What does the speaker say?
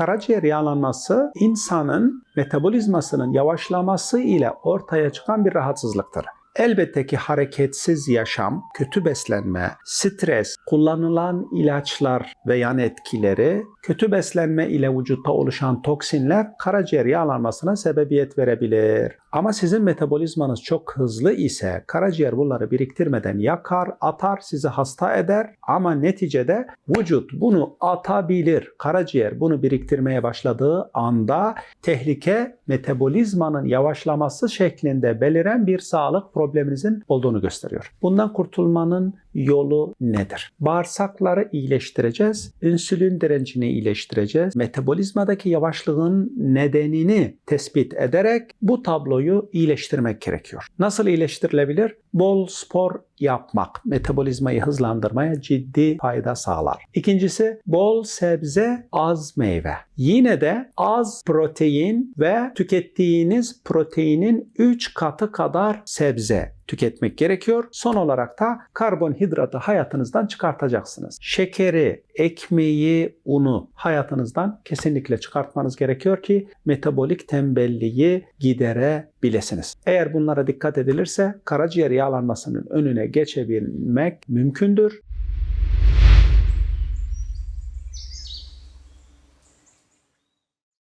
karaciğer yağlanması insanın metabolizmasının yavaşlaması ile ortaya çıkan bir rahatsızlıktır. Elbette ki hareketsiz yaşam, kötü beslenme, stres, kullanılan ilaçlar ve yan etkileri, kötü beslenme ile vücutta oluşan toksinler karaciğer yağlanmasına sebebiyet verebilir. Ama sizin metabolizmanız çok hızlı ise karaciğer bunları biriktirmeden yakar, atar, sizi hasta eder ama neticede vücut bunu atabilir. Karaciğer bunu biriktirmeye başladığı anda tehlike metabolizmanın yavaşlaması şeklinde beliren bir sağlık probleminizin olduğunu gösteriyor. Bundan kurtulmanın yolu nedir? Bağırsakları iyileştireceğiz, insülin direncini iyileştireceğiz, metabolizmadaki yavaşlığın nedenini tespit ederek bu tabloyu iyileştirmek gerekiyor. Nasıl iyileştirilebilir? Bol spor yapmak metabolizmayı hızlandırmaya ciddi fayda sağlar. İkincisi bol sebze, az meyve. Yine de az protein ve tükettiğiniz proteinin 3 katı kadar sebze tüketmek gerekiyor. Son olarak da karbonhidratı hayatınızdan çıkartacaksınız. Şekeri, ekmeği, unu hayatınızdan kesinlikle çıkartmanız gerekiyor ki metabolik tembelliği giderebilesiniz. Eğer bunlara dikkat edilirse karaciğer yağlanmasının önüne geçebilmek mümkündür.